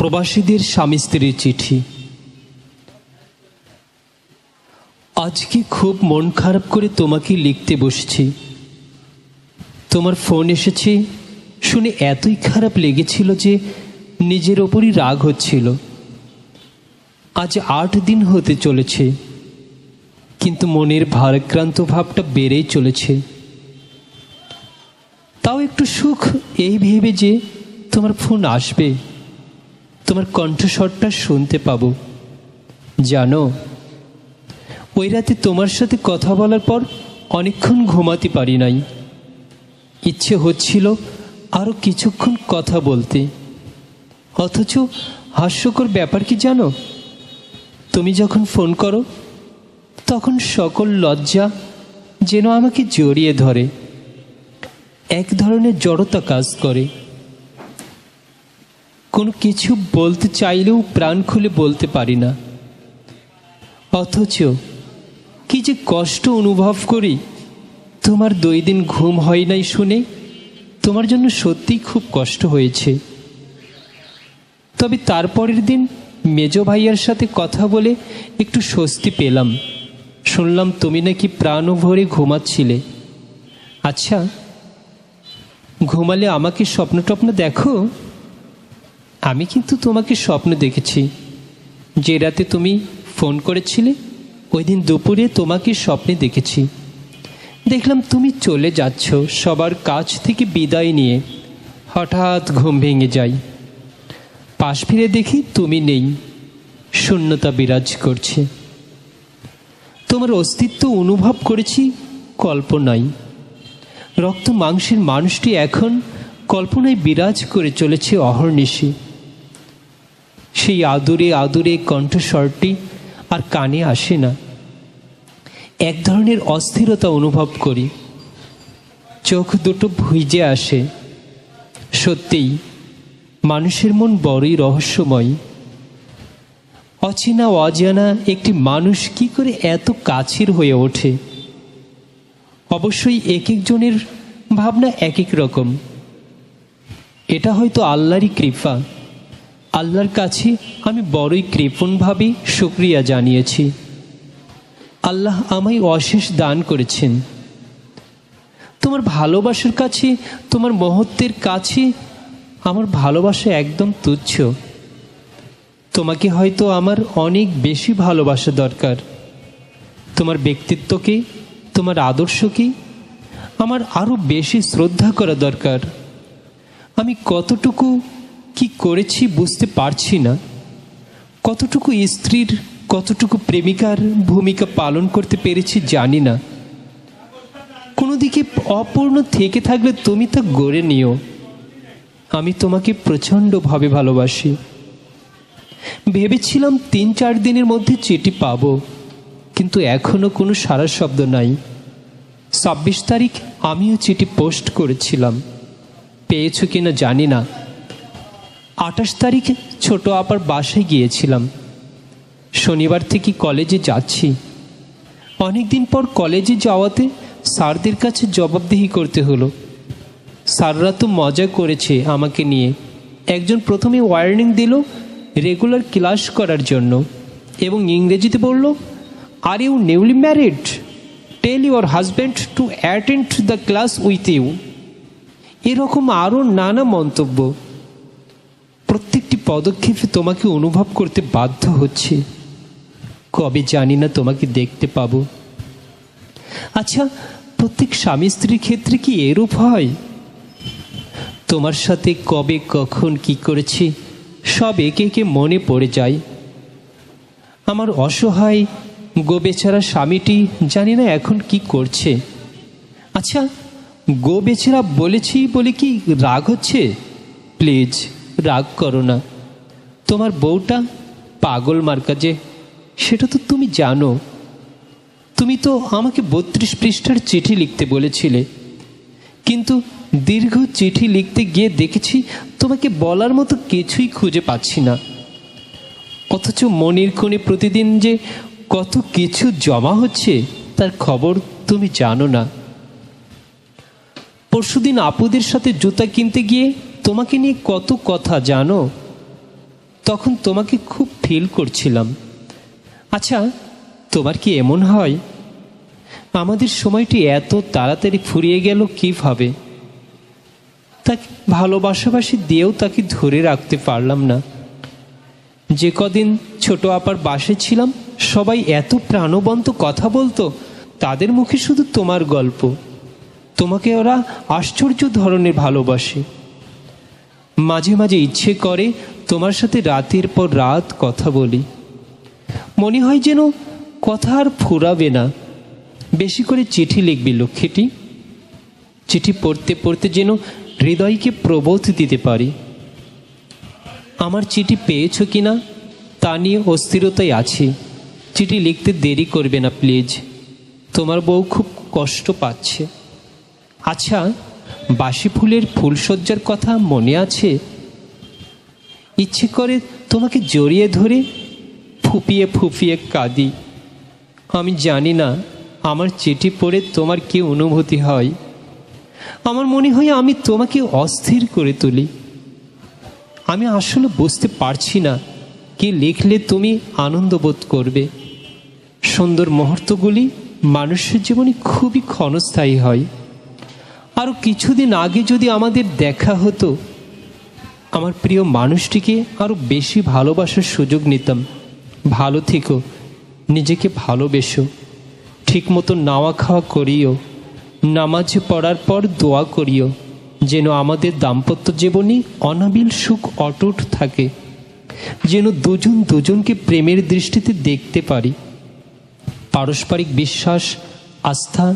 প্রবাসীদের স্বামী স্ত্রীর চিঠি। আজকে খুব মন খারাপ করে তোমাকে লিখতে বসছি। তোমার ফোন এসেছে, শুনে এতই খারাপ লেগেছিল যে নিজের ওপরই রাগ হচ্ছিল। আজ আট দিন হতে চলেছে, কিন্তু মনের ভারাক্রান্ত ভাবটা বেড়েই চলেছে। তাও একটু সুখ, এই ভেবে যে তোমার ফোন আসবে। তোমার কণ্ঠস্বরটা শুনতে পাবো। জানো, ওই রাতে তোমার সাথে কথা বলার পর অনেকক্ষণ ঘুমাতে পারি নাই। ইচ্ছে হচ্ছিল আরও কিছুক্ষণ কথা বলতে। অথচ হাস্যকর ব্যাপার কি জানো? তুমি যখন ফোন করো, তখন সকল লজ্জা যেন আমাকে জড়িয়ে ধরে। এক ধরনের জড়তা কাজ করে। কোনো কিছু বলতে চাইলেও প্রাণ খুলে বলতে পারি না। অথচ কি যে কষ্ট অনুভব করি, তোমার দুই দিন ঘুম হয় নাই শুনে তোমার জন্য সত্যিই খুব কষ্ট হয়েছে। তবে তারপরের দিন মেজ ভাইয়ার সাথে কথা বলে একটু স্বস্তি পেলাম। শুনলাম তুমি নাকি প্রাণ ভরে ঘুমাচ্ছিলে। আচ্ছা ঘুমালে আমাকে স্বপ্ন টপ্ন দেখো। আমি কিন্তু তোমাকে স্বপ্ন দেখেছি। যে রাতে তুমি ফোন করেছিলে, ওই দিন দুপুরে তোমাকে স্বপ্নে দেখেছি। দেখলাম তুমি চলে যাচ্ছ সবার কাছ থেকে বিদায় নিয়ে। হঠাৎ ঘুম ভেঙে যাই পাশ ফিরে দেখি তুমি নেই। শূন্যতা বিরাজ করছে। তোমার অস্তিত্ব অনুভব করেছি কল্পনায় রক্ত মাংসের মানুষটি এখন কল্পনায় বিরাজ করে চলেছে অহর্নিশি। সেই আদুরে আদুরে কণ্ঠস্বরটি আর কানে আসে না। এক ধরনের অস্থিরতা অনুভব করি। চোখ দুটো ভিজে আসে। সত্যিই, মানুষের মন বড়ই রহস্যময়। অচেনা অজানা একটি মানুষ কি করে এত কাছের হয়ে ওঠে? অবশ্যই এক একজনের ভাবনা এক এক রকম। এটা হয়তো আল্লাহরই কৃপা। আল্লাহর কাছে আমি বড়ই কৃপণভাবে শুক্রিয়া জানিয়েছি। আল্লাহ আমায় অশেষ দান করেছেন। তোমার ভালোবাসার কাছে, তোমার মহত্বের কাছে আমার ভালোবাসা একদম তুচ্ছ। তোমাকে হয়তো আমার অনেক বেশি ভালোবাসা দরকার। তোমার ব্যক্তিত্বকে, তোমার আদর্শকে আমার আরও বেশি শ্রদ্ধা করা দরকার। আমি কতটুকু কি করেছি বুঝতে পারছি না। কতটুকু স্ত্রীর, কতটুকু প্রেমিকার ভূমিকা পালন করতে পেরেছি জানি না। কোনো দিকে অপূর্ণ থেকে থাকলে তুমি তা গড়ে নিও। আমি তোমাকে প্রচণ্ডভাবে ভালোবাসি। ভেবেছিলাম তিন চার দিনের মধ্যে চিঠি পাব, কিন্তু এখনও কোনো সারা শব্দ নাই। ছাব্বিশ তারিখ আমিও চিঠি পোস্ট করেছিলাম। পেয়েছ কিনা জানি না। আঠাশ তারিখ ছোট আপার বাসায় গিয়েছিলাম। শনিবার থেকে কলেজে যাচ্ছি। অনেকদিন পর কলেজে যাওয়াতে স্যারদের কাছে জবাবদিহি করতে হলো। স্যাররা তো মজা করেছে আমাকে নিয়ে। একজন প্রথমে ওয়ার্নিং দিল রেগুলার ক্লাস করার জন্য এবং ইংরেজিতে বলল are you newly married tell your husband to attend the class with you এরকম আরও নানা মন্তব্য। পদক্ষেপে তোমাকে অনুভব করতে বাধ্য হচ্ছে। কবে জানি না তোমাকে দেখতে পাবো। আচ্ছা প্রত্যেক স্বামী স্ত্রীর ক্ষেত্রে কি এরূপ হয়? তোমার সাথে কবে, কখন, কি করেছি, সব একে একে মনে পড়ে যায়। আমার অসহায় গো বেচারা স্বামীটি জানি না এখন কি করছে। আচ্ছা গো বেচারা বলেছি বলে কি রাগ হচ্ছে? প্লিজ, রাগ করো না। তোমার বউটা পাগল মার্কা যে, সেটা তো তুমি জানো। তুমি তো আমাকে বত্রিশ পৃষ্ঠার চিঠি লিখতে বলেছিলে। কিন্তু দীর্ঘ চিঠি লিখতে গিয়ে দেখেছি তোমাকে বলার মতো কিছুই খুঁজে পাচ্ছি না। অথচ মনের কোণে প্রতিদিন যে কত কিছু জমা হচ্ছে, তার খবর তুমি জানো না। পরশুদিন আপুদের সাথে জুতা কিনতে গিয়ে তোমাকে নিয়ে কত কথা জানো? তখন তোমাকে খুব ফিল করছিলাম। আচ্ছা তোমার কি এমন হয়? আমাদের সময়টি এত তাড়াতাড়ি ফুরিয়ে গেল কীভাবে? তাকে ভালোবাসাবাসি দিয়েও তাকে ধরে রাখতে পারলাম না। যে কদিন ছোট আপার বাসে ছিলাম, সবাই এত প্রাণবন্ত কথা বলতো, তাদের মুখে শুধু তোমার গল্প। তোমাকে ওরা আশ্চর্য ধরনের ভালোবাসে। মাঝে মাঝে ইচ্ছে করে তোমার সাথে রাতের পর রাত কথা বলি। মনে হয় যেন কথা আর ফুরাবে না। বেশি করে চিঠি লিখবি লক্ষ্মীটি। চিঠি পড়তে পড়তে যেন হৃদয়কে প্রবোধ দিতে পারি। আমার চিঠি পেয়েছ কিনা তা নিয়ে অস্থিরতায় আছি। চিঠি লিখতে দেরি করবে না, প্লিজ। তোমার বউ খুব কষ্ট পাচ্ছে। আচ্ছা বাসি ফুলের ফুলসজ্জার কথা মনে আছে? ইচ্ছে করে তোমাকে জড়িয়ে ধরে ফুপিয়ে ফুপিয়ে কাঁদি। আমি জানি না আমার চিঠি পড়ে তোমার কি অনুভূতি হয়। আমার মনে হয় আমি তোমাকে অস্থির করে তুলি। আমি আসলে বুঝতে পারছি না কি লিখলে তুমি আনন্দ বোধ করবে। সুন্দর মুহূর্তগুলি মানুষের জীবনে খুবই ক্ষণস্থায়ী হয়। আরও কিছুদিন আগে যদি আমাদের দেখা হতো আমার প্রিয় মানুষটিকে আরও বেশি ভালোবাসার সুযোগ নিতাম। ভালো থেকো, নিজেকে ভালোবেসো। ঠিক মতো নাওয়া খাওয়া করিও। নামাজ পড়ার পর দোয়া করিও। যেন আমাদের দাম্পত্য জীবনে অনাবিল সুখ অটুট থাকে। যেন দুজন দুজনকে প্রেমের দৃষ্টিতে দেখতে পারি। পারস্পরিক বিশ্বাস, আস্থা,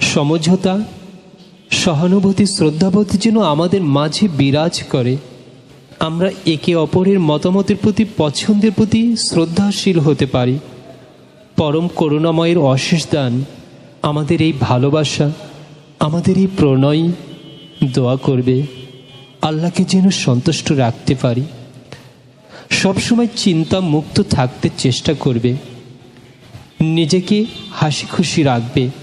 সমঝোতা সহানুভূতি, শ্রদ্ধাবোধ যেন আমাদের মাঝে বিরাজ করে। আমরা একে অপরের মতামতের প্রতি, পছন্দের প্রতি শ্রদ্ধাশীল হতে পারি। পরম করুণাময়ের অশেষ দান, আমাদের এই ভালোবাসা, আমাদের এই প্রণয় দোয়া করবে। আল্লাহকে যেন সন্তুষ্ট রাখতে পারি। সবসময় চিন্তা মুক্ত থাকতে চেষ্টা করবে। নিজেকে হাসি খুশি রাখবে।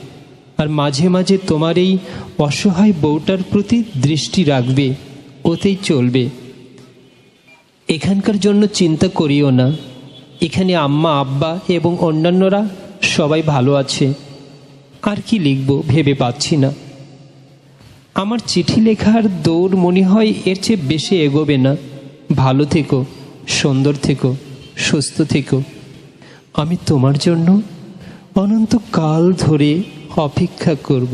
আর মাঝে মাঝে তোমার এই অসহায় বউটার প্রতি দৃষ্টি রাখবে, ওতেই চলবে। এখানকার জন্য চিন্তা করিও না। এখানে আম্মা, আব্বা এবং অন্যান্যরা সবাই ভালো আছে। আর কি লিখব ভেবে পাচ্ছি না। আমার চিঠি লেখার দৌড় মনে হয় এর চেয়ে বেশি এগোবে না। ভালো থেকো, সুন্দর থেকো, সুস্থ থেকো। আমি তোমার জন্য অনন্তকাল ধরে অপেক্ষা করব।